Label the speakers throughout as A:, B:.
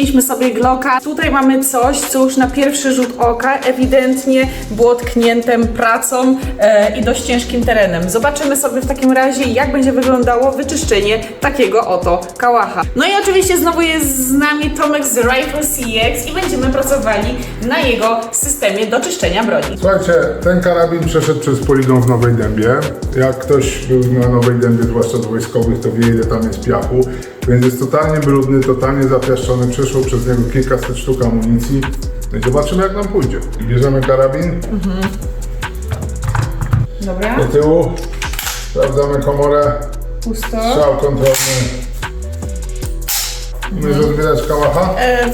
A: Wyczyściliśmy sobie Glocka. Tutaj mamy coś, co już na pierwszy rzut oka ewidentnie było tkniętym pracą e, i dość ciężkim terenem. Zobaczymy sobie w takim razie, jak będzie wyglądało wyczyszczenie takiego oto kałacha. No i oczywiście znowu jest z nami Tomek z Rifle CX i będziemy pracowali na jego systemie do czyszczenia broni.
B: Słuchajcie, ten karabin przeszedł przez poligon w Nowej Dębie. Jak ktoś był na Nowej Dębie, zwłaszcza z wojskowych, to wie ile tam jest piachu. Więc jest totalnie brudny, totalnie zapiaszczony. Przeszło przez niego kilkaset sztuk amunicji. No i zobaczymy jak nam pójdzie. Bierzemy karabin
A: Dobra,
B: do tyłu. Sprawdzamy komorę.
A: pusto.
B: Strzał kontrolny. Umiesz rozbierać kałacha?
A: E,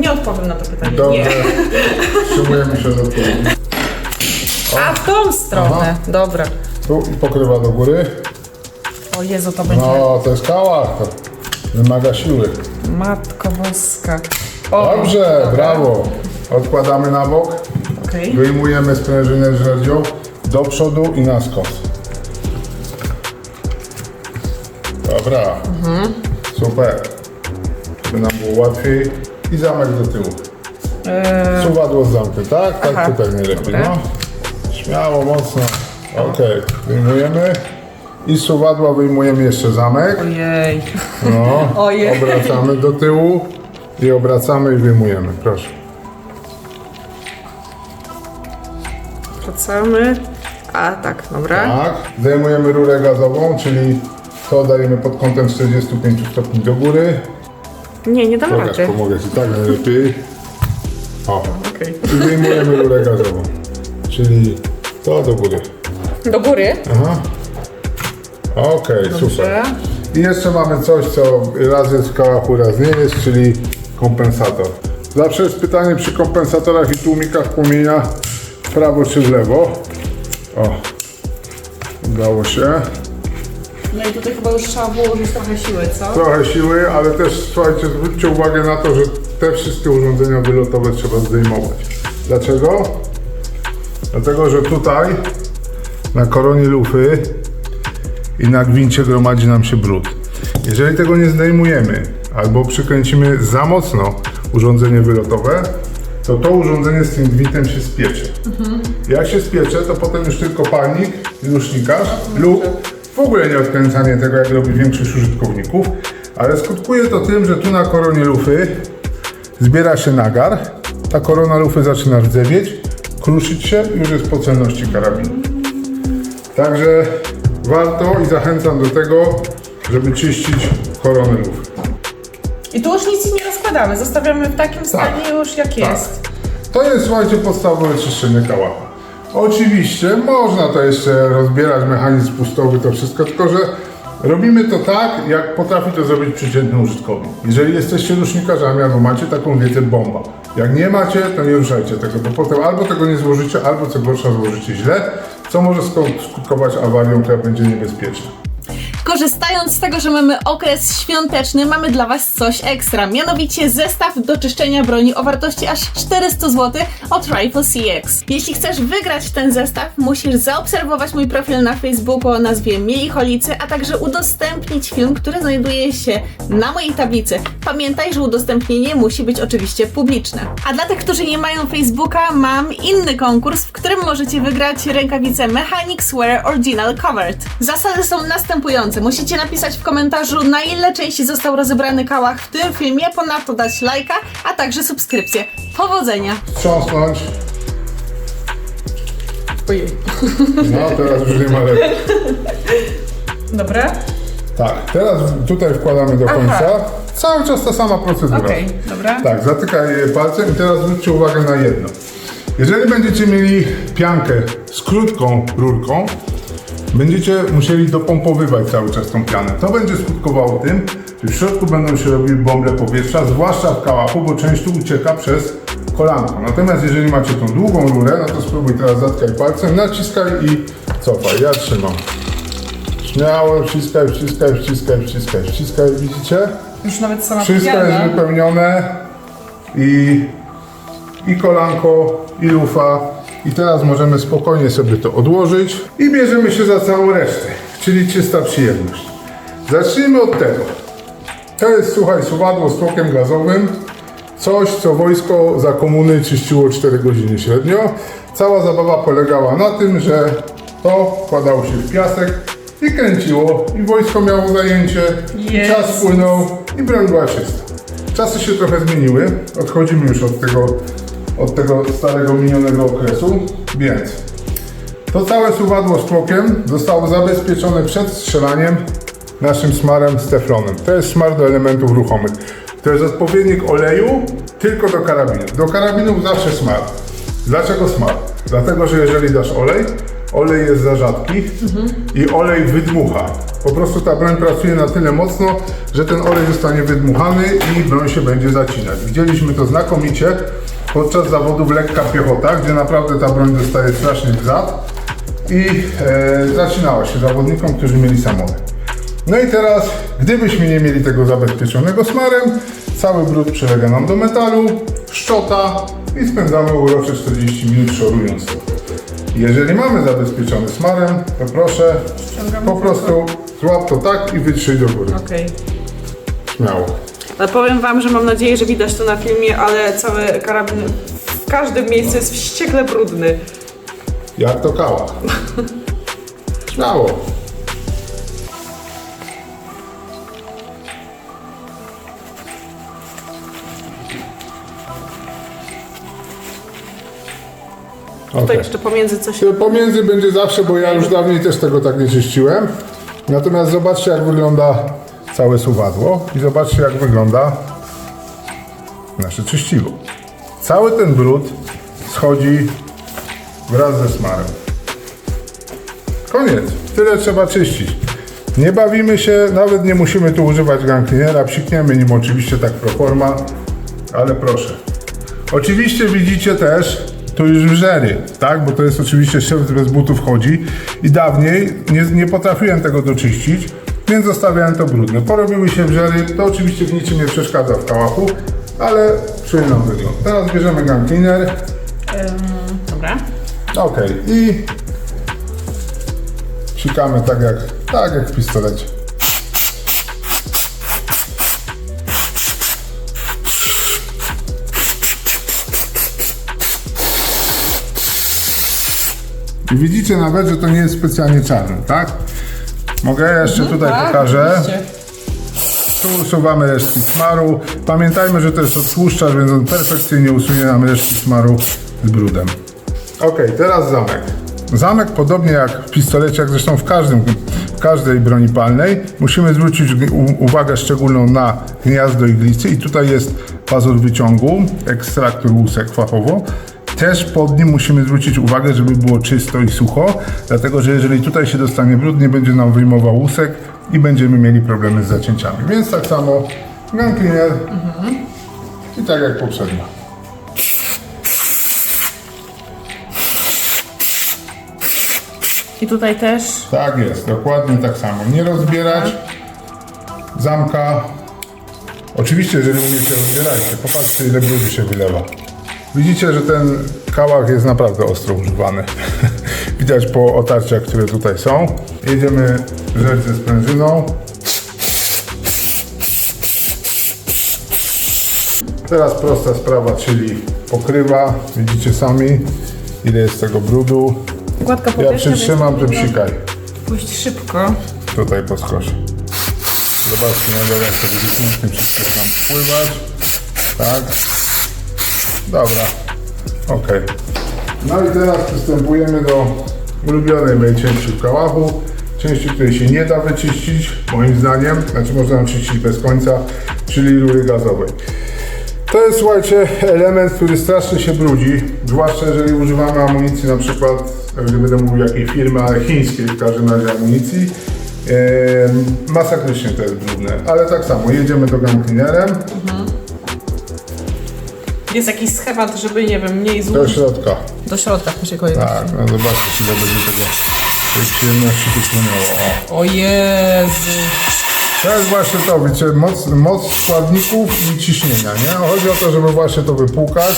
A: nie odpowiem na to pytanie.
B: Dobrze.
A: Nie.
B: Wstrzymujemy się do tyłu.
A: A w tą stronę.
B: Aha.
A: Dobra.
B: Tu i pokrywa do góry.
A: O Jezu, to będzie
B: No, to jest kałach. Wymaga siły.
A: matko boska. O,
B: Dobrze,
A: dobra.
B: brawo. Odkładamy na bok.
A: Okej.
B: Wyjmujemy sprężynę z żerdzią do przodu i na skos. Dobra. Super. Żeby nam było łatwiej. I zamek do tyłu. Suwadło z zamkiem, tak? Tak
A: Aha.
B: tutaj najlepiej,
A: Dobra.
B: no. Śmiało, mocno. Okej, wyjmujemy. I suwadła wyjmujemy jeszcze zamek.
A: Ojej.
B: No,
A: Ojej.
B: obracamy do tyłu i obracamy i wyjmujemy, proszę.
A: Wracamy. A tak, dobra.
B: Tak, zdejmujemy rurę gazową, czyli to dajemy pod kątem 45 stopni do góry.
A: Nie, nie dam
B: Pokaż,
A: rady.
B: pomogę Ci tak najlepiej. O,
A: Okej.
B: i wyjmujemy rurę gazową, czyli to do góry.
A: Do góry.
B: Aha. Okej, super. I jeszcze mamy coś, co raz jest w kałachu, raz nie jest, czyli kompensator. Zawsze jest pytanie przy kompensatorach i tłumikach płomienia w prawo czy w lewo. O, udało się.
A: No i tutaj chyba już trzeba włożyć trochę siły, co?
B: Trochę siły, ale też słuchajcie, zwróćcie uwagę na to, że te wszystkie urządzenia wylotowe trzeba zdejmować. Dlaczego? Dlatego, że tutaj na koronie lufy i na gwincie gromadzi nam się brud. Jeżeli tego nie zdejmujemy albo przykręcimy za mocno urządzenie wylotowe, to to urządzenie z tym gwintem się spiecze. Jak się spiecze, to potem już tylko palnik i rusznikarz lub w ogóle nie odkręcanie tego, jak robi większość użytkowników, ale skutkuje to tym, że tu na koronie lufy zbiera się nagar, ta korona lufy zaczyna rdzewieć, kruszyć się i już jest po celności karabinu. Także warto i zachęcam do tego, żeby czyścić koronę lufy.
A: I tu już nic nie rozkładamy, zostawiamy w takim stanie już jak jest.
B: To jest, słuchajcie, podstawowe czyszczenie kałacha. Oczywiście można to jeszcze rozbierać, mechanizm spustowy, to wszystko, tylko że robimy to tak, jak potrafi to zrobić przeciętny użytkownik. Jeżeli jesteście rusznikarzami albo macie taką wiedzę, bomba. Jak nie macie, to nie ruszajcie tego, bo potem albo tego nie złożycie, albo co gorsza złożycie źle, co może skutkować awarią, która będzie niebezpieczna.
A: Korzystając z tego, że mamy okres świąteczny, mamy dla Was coś ekstra. Mianowicie zestaw do czyszczenia broni o wartości aż 400 zł od Rifle CX. Jeśli chcesz wygrać ten zestaw, musisz zaobserwować mój profil na Facebooku o nazwie Mieli Holicy, a także udostępnić film, który znajduje się na mojej tablicy. Pamiętaj, że udostępnienie musi być oczywiście publiczne. A dla tych, którzy nie mają Facebooka, mam inny konkurs, w którym możecie wygrać rękawice Mechanics Wear Original Covered. Zasady są następujące. Musicie napisać w komentarzu, na ile części został rozebrany kałach w tym filmie, ponadto dać lajka, a także subskrypcję. Powodzenia!
B: Wstrząsnąć.
A: Ojej.
B: No, teraz już nie ma lepiej.
A: Dobra?
B: Tak, teraz tutaj wkładamy do
A: Aha.
B: końca. Cały czas ta sama procedura.
A: Okej, dobra.
B: Tak, zatykaj je palcem i teraz zwróćcie uwagę na jedno. Jeżeli będziecie mieli piankę z krótką rurką, będziecie musieli dopompowywać cały czas tą pianę. To będzie skutkowało tym, że w środku będą się robiły bąble powietrza, zwłaszcza w kałachu, bo część tu ucieka przez kolanko. Natomiast jeżeli macie tą długą rurę, no to spróbuj teraz zatkaj palcem, naciskaj i cofaj. Ja trzymam. Śmiało, wciskaj, wciskaj, wciskaj, wciskaj, wciskaj, widzicie?
A: Już nawet sama
B: Wszystko jest wypełnione i, i kolanko, i lufa. I teraz możemy spokojnie sobie to odłożyć i bierzemy się za całą resztę, czyli czysta przyjemność. Zacznijmy od tego. To jest, słuchaj, suwadło z tłokiem gazowym. coś, co wojsko za komuny czyściło 4 godziny średnio. Cała zabawa polegała na tym, że to wkładało się w piasek i kręciło i wojsko miało zajęcie,
A: Jezu.
B: czas płynął i broń była czysta. Czasy się trochę zmieniły, odchodzimy już od tego, od tego starego minionego okresu, więc to całe suwadło z tłokiem zostało zabezpieczone przed strzelaniem naszym smarem z teflonem. To jest smar do elementów ruchomych. To jest odpowiednik oleju tylko do karabinów. Do karabinów zawsze smar. Dlaczego smar? Dlatego, że jeżeli dasz olej, olej jest za rzadki i olej wydmucha. Po prostu ta broń pracuje na tyle mocno, że ten olej zostanie wydmuchany i broń się będzie zacinać. Widzieliśmy to znakomicie podczas zawodów lekka piechota, gdzie naprawdę ta broń dostaje straszny w zad i e, zaczynała się zawodnikom, którzy mieli samochód. No i teraz, gdybyśmy nie mieli tego zabezpieczonego smarem, cały brud przylega nam do metalu, szczota i spędzamy urocze 40 minut szorując to. Jeżeli mamy zabezpieczony smarem, to proszę po prostu złap to tak i wytrzyj do góry.
C: Okej.
B: Śmiało.
C: Ale powiem wam, że mam nadzieję, że widać to na filmie, ale cały karabin w każdym miejscu jest wściekle brudny.
B: Jak to kała. Śmiało.
C: Tutaj
B: Okej.
C: jeszcze pomiędzy coś...
B: To Pomiędzy będzie zawsze, bo ja już dawniej też tego tak nie czyściłem. Natomiast zobaczcie jak wygląda całe suwadło i zobaczcie jak wygląda nasze czyściwo. Cały ten brud schodzi wraz ze smarem. Koniec. Tyle trzeba czyścić. Nie bawimy się, nawet nie musimy tu używać gang cleanera, psikniemy nim oczywiście tak pro forma, ale proszę. Oczywiście widzicie też, tu już wrzery, tak? Bo to jest oczywiście szewc bez butów chodzi i dawniej nie, nie potrafiłem tego doczyścić, więc zostawiałem to brudne. Porobiły się wrzery, to oczywiście w niczym nie przeszkadza w kałachu, ale przyjemny wygląd. Teraz bierzemy gang cleaner,
A: Dobra.
B: ok, i sikamy tak jak, tak jak w pistolecie. I widzicie nawet, że to nie jest specjalnie czarne, tak? Mogę jeszcze tutaj
C: tak,
B: pokażę.
C: oczywiście.
B: Tu usuwamy resztki smaru. Pamiętajmy, że to jest odtłuszczacz, więc on perfekcyjnie usunie nam resztki smaru z brudem. Ok, teraz zamek. Zamek, podobnie jak w pistolecie, jak zresztą w, każdym, w każdej broni palnej, musimy zwrócić u- uwagę szczególną na gniazdo iglicy i tutaj jest pazur wyciągu, ekstraktor łusek fachowo. Też pod nim musimy zwrócić uwagę, żeby było czysto i sucho, dlatego że jeżeli tutaj się dostanie brud, nie będzie nam wyjmował łusek i będziemy mieli problemy z zacięciami. Więc tak samo gun cleaner i tak jak poprzednio.
A: I tutaj też.
B: Tak jest, dokładnie tak samo. Nie rozbierać zamka. Oczywiście, jeżeli umiecie, rozbierajcie. Popatrzcie, ile brudu się wylewa. Widzicie, że ten kałach jest naprawdę ostro używany. Widać po otarciach, które tutaj są. Jedziemy rzecz ze sprężyną. Teraz prosta sprawa, czyli pokrywa. Widzicie sami, ile jest tego brudu.
C: Gładka
B: Ja
C: powierzchnia,
B: przytrzymam, ty psikaj.
C: Pójść szybko.
B: Tutaj po skosie. Zobaczcie na dole, jak to będzie pięknie wszystko nam wpływać. Tak. Dobra. Ok. No i teraz przystępujemy do ulubionej mojej części w kałachu. Części, której się nie da wyczyścić, moim zdaniem. Znaczy można ją czyścić bez końca, czyli rury gazowej. To jest, słuchajcie, element, który strasznie się brudzi, zwłaszcza jeżeli używamy amunicji na przykład, nie będę mówił jakiej firmy, ale chińskiej w każdym razie amunicji. Ehm, masakrycznie to jest brudne, ale tak samo, jedziemy do gun cleanerem
C: Jest jakiś schemat, żeby, nie wiem, mniej
B: do
C: zużyć.
B: środka.
C: Do środka kolejności.
B: Tak, no zobaczcie, ile będzie tego tej przyjemności tu płynęło. O.
C: Jezu.
B: To jest właśnie to, wiecie, moc, moc składników i ciśnienia, nie? Chodzi o to, żeby właśnie to wypłukać.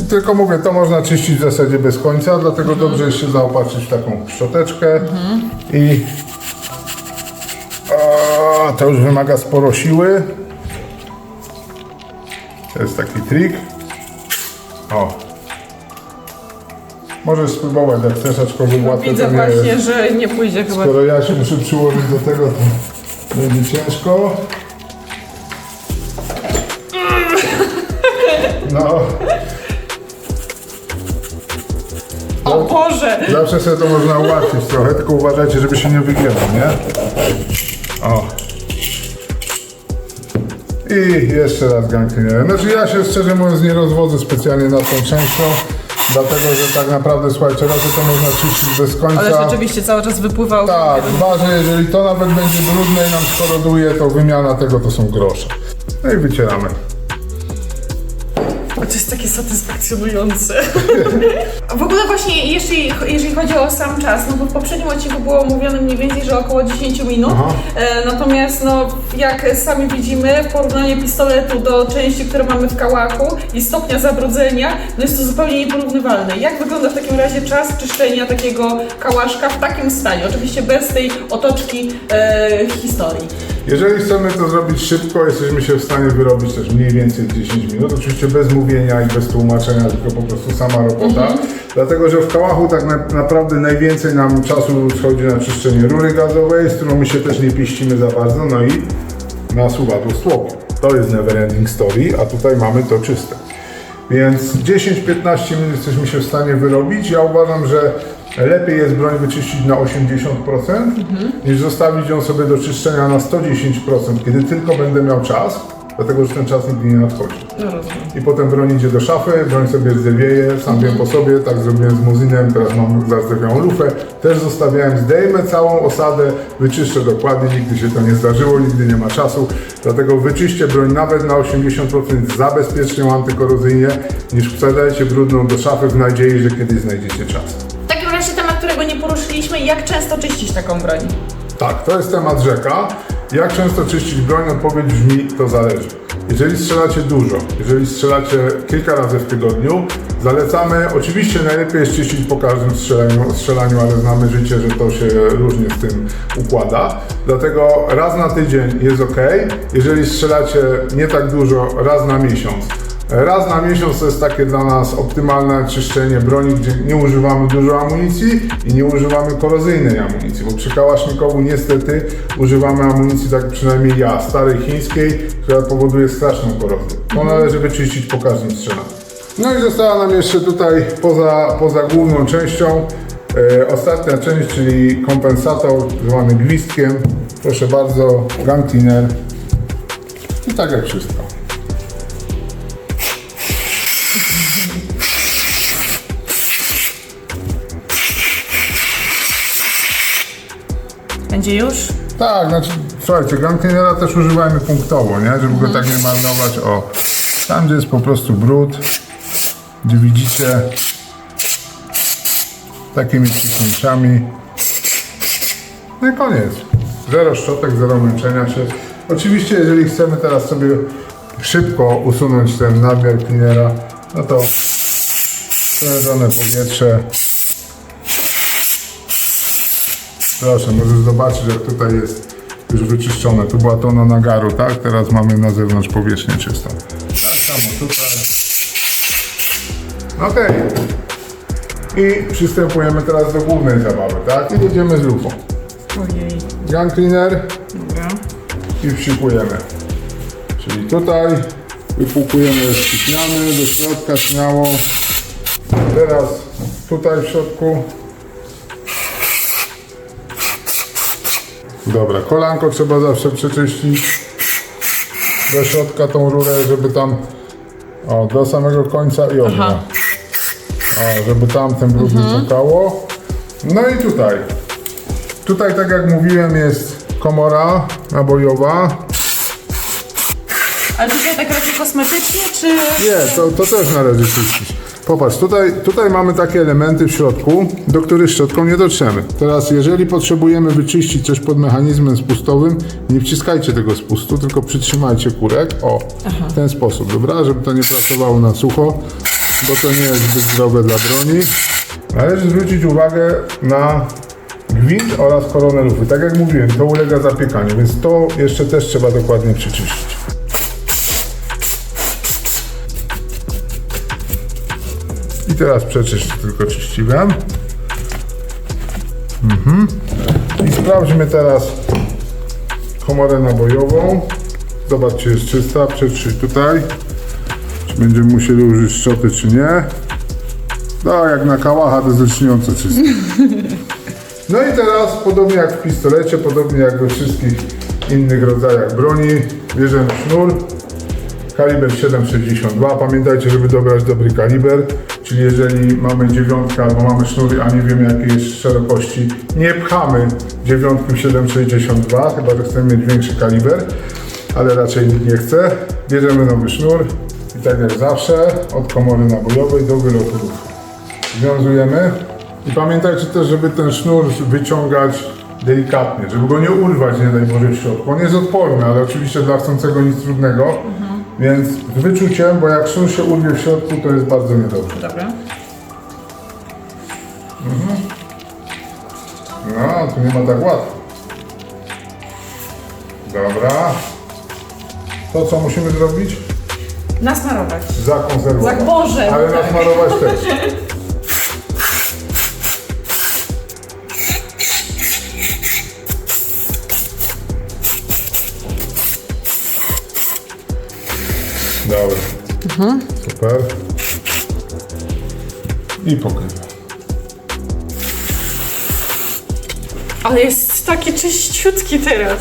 B: I tylko mówię, to można czyścić w zasadzie bez końca, dlatego dobrze jest się zaopatrzyć w taką szczoteczkę i o, to już wymaga sporo siły. To jest taki trik. O. Możesz spróbować jak chcesz, aczkolwiek łatwe
C: Widzę
B: to nie
C: właśnie,
B: jest.
C: że nie pójdzie chyba.
B: Skoro ja się muszę przyłożyć do tego, to będzie ciężko. No,
C: O Boże!
B: zawsze sobie to można ułatwić trochę, tylko uważajcie, żeby się nie wygięło, nie? O. I jeszcze raz cleaner. Znaczy ja się szczerze mówiąc nie rozwodzę specjalnie nad tą częścią, dlatego że tak naprawdę, słuchajcie, razy to można czyścić bez końca.
C: Ale rzeczywiście cały czas wypływał.
B: Tak, dwa, że jeżeli to nawet będzie brudne i nam skoroduje, to wymiana tego to są grosze. No i wycieramy.
C: To jest takie satysfakcjonujące. w ogóle właśnie, jeśli, jeżeli chodzi o sam czas, no bo w poprzednim odcinku było mówione mniej więcej, że około 10 minut. E, natomiast no, jak sami widzimy, porównanie pistoletu do części, które mamy w kałaku i stopnia zabrudzenia, no jest to zupełnie nieporównywalne. Jak wygląda w takim razie czas czyszczenia takiego kałaszka w takim stanie? Oczywiście bez tej otoczki e, historii.
B: Jeżeli chcemy to zrobić szybko, jesteśmy się w stanie wyrobić też mniej więcej 10 minut. Oczywiście bez mówienia i bez tłumaczenia, tylko po prostu sama robota. Dlatego, że w kałachu tak na, naprawdę najwięcej nam czasu schodzi na czyszczenie rury gazowej, z którą my się też nie pieścimy za bardzo, no i na suwadło stłoku. To jest never ending story, a tutaj mamy to czyste. Więc 10-15 minut jesteśmy się w stanie wyrobić. Ja uważam, że lepiej jest broń wyczyścić na 80%, niż zostawić ją sobie do czyszczenia na 110%, kiedy tylko będę miał czas, dlatego że ten czas nigdy nie nadchodzi.
C: No rozumiem.
B: I potem broń idzie do szafy, broń sobie rdzewieje, sam wiem po sobie, tak zrobiłem z muzinem, teraz mam zardzewiałą lufę, też zostawiałem, zdejmę całą osadę, wyczyszczę dokładnie, nigdy się to nie zdarzyło, nigdy nie ma czasu, dlatego wyczyście broń nawet na 80% za bezpiecznie antykorozyjnie, niż wsadzajcie brudną do szafy w nadziei, że kiedyś znajdziecie czas.
C: Poruszyliśmy, jak często czyścić taką broń?
B: Tak, to jest temat rzeka. Jak często czyścić broń? Odpowiedź brzmi, to zależy. Jeżeli strzelacie dużo, jeżeli strzelacie kilka razy w tygodniu, zalecamy, oczywiście najlepiej jest czyścić po każdym strzelaniu, strzelaniu, ale znamy życie, że to się różnie z tym układa. Dlatego raz na tydzień jest ok. Jeżeli strzelacie nie tak dużo, raz na miesiąc. Raz na miesiąc to jest takie dla nas optymalne czyszczenie broni, gdzie nie używamy dużo amunicji i nie używamy korozyjnej amunicji, bo przy kałasznikowu niestety używamy amunicji, tak przynajmniej ja, starej chińskiej, która powoduje straszną korozję. To należy wyczyścić po każdym strzelaniu. No i została nam jeszcze tutaj poza, poza główną częścią e, ostatnia część, czyli kompensator zwany gwizdkiem. Proszę bardzo, gun cleaner i tak jak wszystko.
C: Będzie już?
B: Tak, znaczy, słuchajcie, cleanera też używajmy punktowo, nie? Żeby go tak nie marnować. O, tam gdzie jest po prostu brud, gdzie widzicie takimi ciśnięciami. No i koniec. Zero szczotek, zero męczenia się. Oczywiście, jeżeli chcemy teraz sobie szybko usunąć ten nadmiar cleanera, no to sprężone powietrze Proszę, możesz zobaczyć, jak tutaj jest już wyczyszczone. Tu była tona nagaru, tak? Teraz mamy na zewnątrz powierzchnię czystą. Tak samo tutaj. Okej. I przystępujemy teraz do głównej zabawy, tak? I jedziemy z lufą.
C: Ojej.
B: Gun cleaner
C: Dobra.
B: i wsikujemy. Czyli tutaj wypłukujemy ściśniamy do środka śmiało. Teraz tutaj w środku. Dobra, kolanko trzeba zawsze przeczyścić do środka tą rurę, żeby tam o, do samego końca i ognia. O, żeby tam ten brud nie czekało. No i tutaj. Tutaj, tak jak mówiłem, jest komora nabojowa.
C: Ale tutaj tak raczej kosmetycznie, czy...
B: Nie, to, to też należy czyścić. Popatrz, tutaj, tutaj mamy takie elementy w środku, do których szczotką nie dotrzemy. Teraz, jeżeli potrzebujemy wyczyścić coś pod mechanizmem spustowym, nie wciskajcie tego spustu, tylko przytrzymajcie kurek, o, w ten sposób, dobra? Żeby to nie pracowało na sucho, bo to nie jest zbyt zdrowe dla broni. Należy zwrócić uwagę na gwint oraz koronę lufy. Tak jak mówiłem, to ulega zapiekaniu, więc to jeszcze też trzeba dokładnie przeczyścić. I teraz przeczyść tylko czyściwem. Mhm. I sprawdźmy teraz komorę nabojową. Zobacz, czy jest czysta. Przetrzyj tutaj. Czy będziemy musieli użyć szczoty, czy nie. No, jak na kałacha, to jest lśniąco czyste. No i teraz, podobnie jak w pistolecie, podobnie jak we wszystkich innych rodzajach broni, bierzemy sznur, kaliber 7,62. Pamiętajcie, żeby dobrać dobry kaliber, czyli jeżeli mamy dziewiątkę albo mamy sznury, a nie wiemy jakiej jest szerokości, nie pchamy dziewiątki 7,62, chyba że chcemy mieć większy kaliber, ale raczej nikt nie chce. Bierzemy nowy sznur i tak jak zawsze od komory nabojowej do wylotu lufy. Związujemy i pamiętajcie też, żeby ten sznur wyciągać delikatnie, żeby go nie urwać, nie daj Boże, w środku. On jest odporny, ale oczywiście dla chcącego nic trudnego, więc z wyczuciem, bo jak sznur się urwie w środku, to jest bardzo niedobrze.
C: Dobra.
B: No, tu nie ma tak łatwo. Dobra. To co musimy zrobić?
C: Nasmarować.
B: Zakonserwować.
C: Za Boże,
B: Ale nasmarować też. Dobra. Super. I pokrywę.
C: Ale jest taki czyściutki teraz.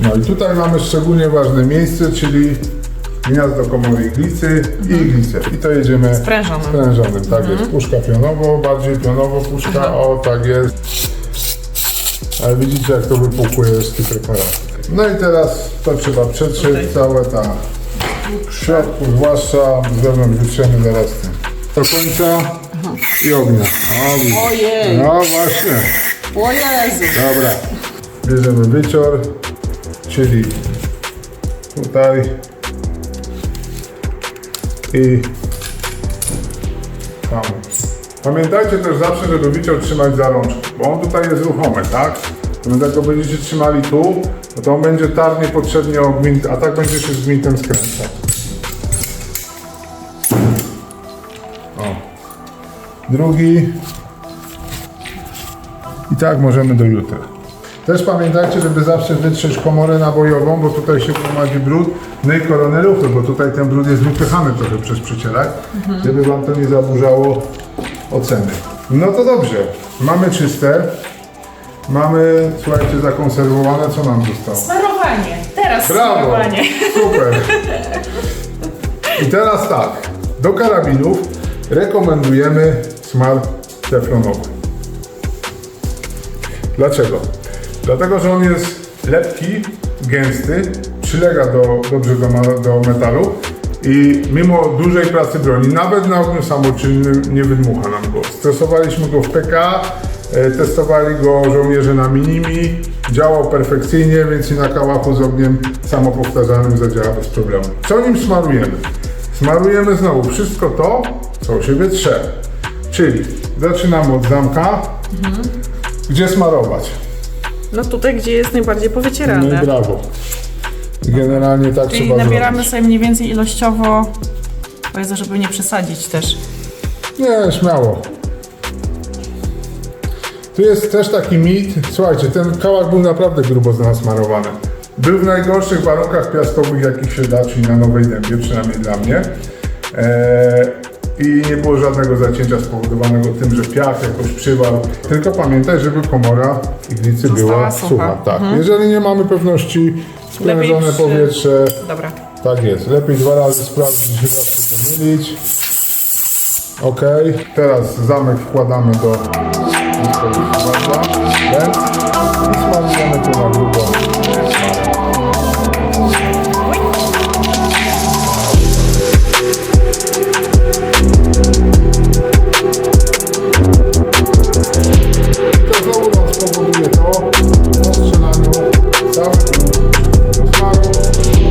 B: No i tutaj mamy szczególnie ważne miejsce, czyli gniazdo komory iglicy i iglicę. I to jedziemy
C: Sprężonym.
B: sprężonym. Tak jest, puszka pionowo, bardziej pionowo puszka, o tak jest. Ale widzicie jak to wypukuje z tych preparatów. No i teraz to trzeba przetrzeć całe ta w środku, zwłaszcza z zewnątrz wytrzemy zaraz tym. Do końca i ognia.
C: Ojej.
B: No właśnie.
C: O Jezu.
B: Dobra. Bierzemy wycior, czyli tutaj i tam. Pamiętajcie też zawsze, żeby wycior trzymać za rączkę, bo on tutaj jest ruchomy, tak? Jak go będziecie trzymali tu, no to on będzie tarł niepotrzebnie o gwint, a tak będzie się z gwintem skręcał. O. Drugi. I tak możemy do jutra. Też pamiętajcie, żeby zawsze wytrzeć komorę nabojową, bo tutaj się gromadzi brud, no i koronę lufy, bo tutaj ten brud jest wypychany trochę przez przycielak, żeby Wam to nie zaburzało oceny. No to dobrze, mamy czyste, mamy, słuchajcie, zakonserwowane, co nam zostało?
C: Smarowanie. Teraz
B: Brawo!
C: smarowanie.
B: Super! I teraz tak, do karabinów rekomendujemy smar teflonowy. Dlaczego? Dlatego, że on jest lepki, gęsty, przylega do, dobrze do, do metalu i mimo dużej pracy broni, nawet na ogniu samoczynnym nie wydmucha nam go. Stosowaliśmy go w PK, testowali go żołnierze na minimi, działał perfekcyjnie, więc i na kałachu z ogniem samopowtarzalnym zadziała bez problemu. Co nim smarujemy? Smarujemy znowu wszystko to, co u siebie trze. Czyli zaczynamy od zamka, gdzie smarować.
C: No tutaj, gdzie jest najbardziej
B: No
C: powycierane.
B: i brawo. Generalnie tak
C: Czyli
B: trzeba
C: nabieramy
B: zrobić.
C: sobie mniej więcej ilościowo, jest, żeby nie przesadzić też.
B: Nie, śmiało. Tu jest też taki mit. Słuchajcie, ten kałak był naprawdę grubo nasmarowany. Był w najgorszych warunkach piaskowych, jakich się da, czyli na Nowej Dębie, przynajmniej dla mnie. Eee, I nie było żadnego zacięcia spowodowanego tym, że piach jakoś przywarł. Tylko pamiętaj, żeby komora iglicy była
C: sucha.
B: sucha. Tak. Jeżeli nie mamy pewności, sprężone
C: Lepiej przy-
B: powietrze,
C: Dobra.
B: tak jest. Lepiej dwa razy sprawdzić, raz się pomylić. Ok. Teraz zamek wkładamy do dyspozycji Ten. i smarujemy tu na grubo. To po strzelaniu smaru,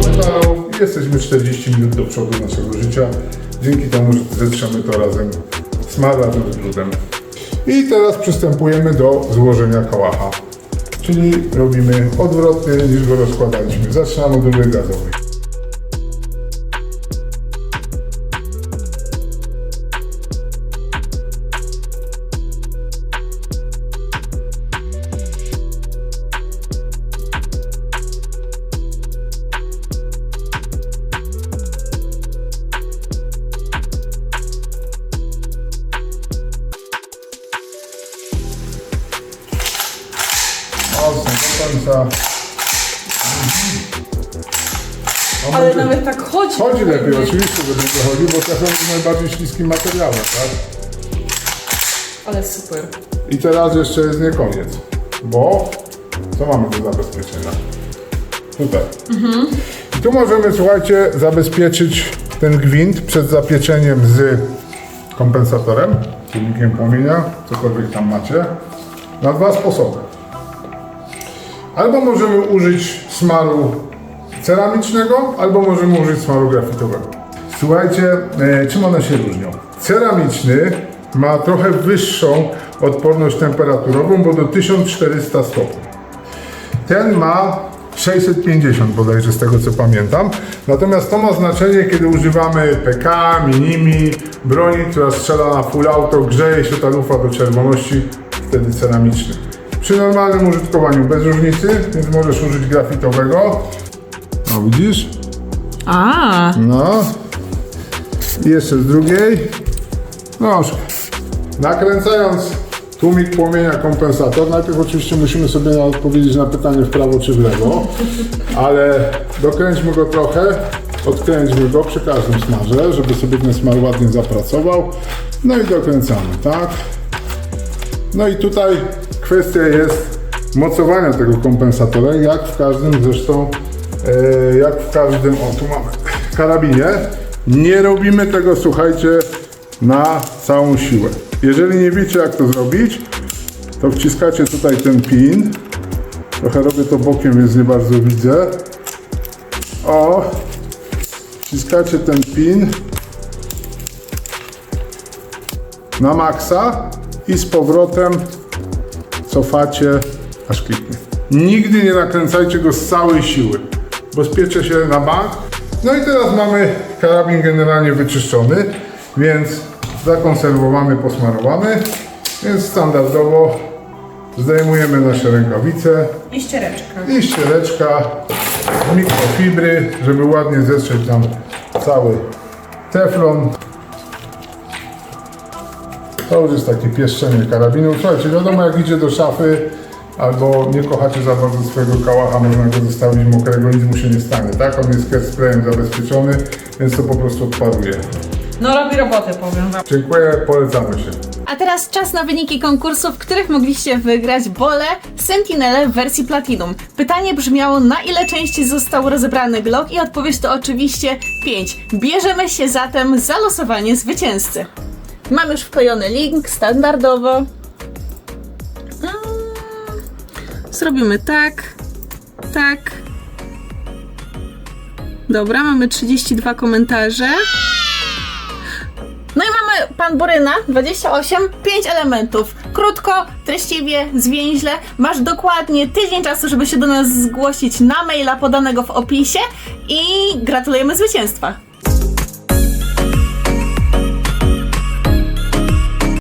B: metalu i jesteśmy 40 minut do przodu naszego życia. Dzięki temu, że zetrzemy to razem smar razem z brudem. I teraz przystępujemy do złożenia kałacha. Czyli robimy odwrotnie niż go rozkładaliśmy. Zaczynamy od rury gazowej.
C: Chodzi.
B: Chodzi lepiej, oczywiście, że będzie chodził, bo teflon jest najbardziej śliskim materiałem, tak?
C: Ale super.
B: I teraz jeszcze jest nie koniec, bo co mamy do zabezpieczenia? Tutaj. I tu możemy, słuchajcie, zabezpieczyć ten gwint przed zapieczeniem z kompensatorem, silnikiem płomienia, cokolwiek tam macie, na dwa sposoby. Albo możemy użyć smaru ceramicznego, albo możemy użyć smaru grafitowego. Słuchajcie, e, czym one się różnią? Ceramiczny ma trochę wyższą odporność temperaturową, bo do 1400 stopni. Ten ma 650 bodajże z tego co pamiętam. Natomiast to ma znaczenie, kiedy używamy PK, minimi, broni, która strzela na full auto, grzeje się ta lufa do czerwoności, wtedy ceramiczny. Przy normalnym użytkowaniu bez różnicy, więc możesz użyć grafitowego. No widzisz?
A: A,
B: No. I jeszcze z drugiej. Noż. Nakręcając tłumik płomienia kompensator, najpierw oczywiście musimy sobie na- odpowiedzieć na pytanie w prawo czy w lewo, ale dokręćmy go trochę, odkręćmy go przy każdym smarze, żeby sobie ten smar ładnie zapracował. No i dokręcamy, tak? No i tutaj kwestia jest mocowania tego kompensatora, jak w każdym zresztą, jak w każdym, o tu mamy, karabinie. Nie robimy tego, słuchajcie, na całą siłę. Jeżeli nie wiecie jak to zrobić, to wciskacie tutaj ten pin. Trochę robię to bokiem, więc nie bardzo widzę. O! Wciskacie ten pin na maksa i z powrotem cofacie aż kliknie. Nigdy nie nakręcajcie go z całej siły, bo spiecze się na bank. No i teraz mamy karabin generalnie wyczyszczony, więc zakonserwowany, posmarowany. Więc standardowo zdejmujemy nasze rękawice
C: I ściereczka.
B: i ściereczka z mikrofibry, żeby ładnie zetrzeć nam cały teflon. To już jest takie pieszczenie karabinu. Słuchajcie, wiadomo jak idzie do szafy albo nie kochacie za bardzo swojego kałacha, można go zostawić mokrego, nic mu się nie stanie, tak? On jest sprayem zabezpieczony, więc to po prostu odparuje.
C: No robi robotę, powiem wam.
B: Dziękuję, polecamy się.
A: a teraz czas na wyniki konkursów, w których mogliście wygrać Bole Sentinele w wersji Platinum. Pytanie brzmiało, na ile części został rozebrany Glock i odpowiedź to oczywiście 5. Bierzemy się zatem za losowanie zwycięzcy. Mam już wklejony link, standardowo. Zrobimy tak, tak. Dobra, mamy 32 komentarze. No i mamy pan Boryna, 28, 5 elementów. Krótko, treściwie, zwięźle. Masz dokładnie tydzień czasu, żeby się do nas zgłosić na maila podanego w opisie i gratulujemy zwycięstwa.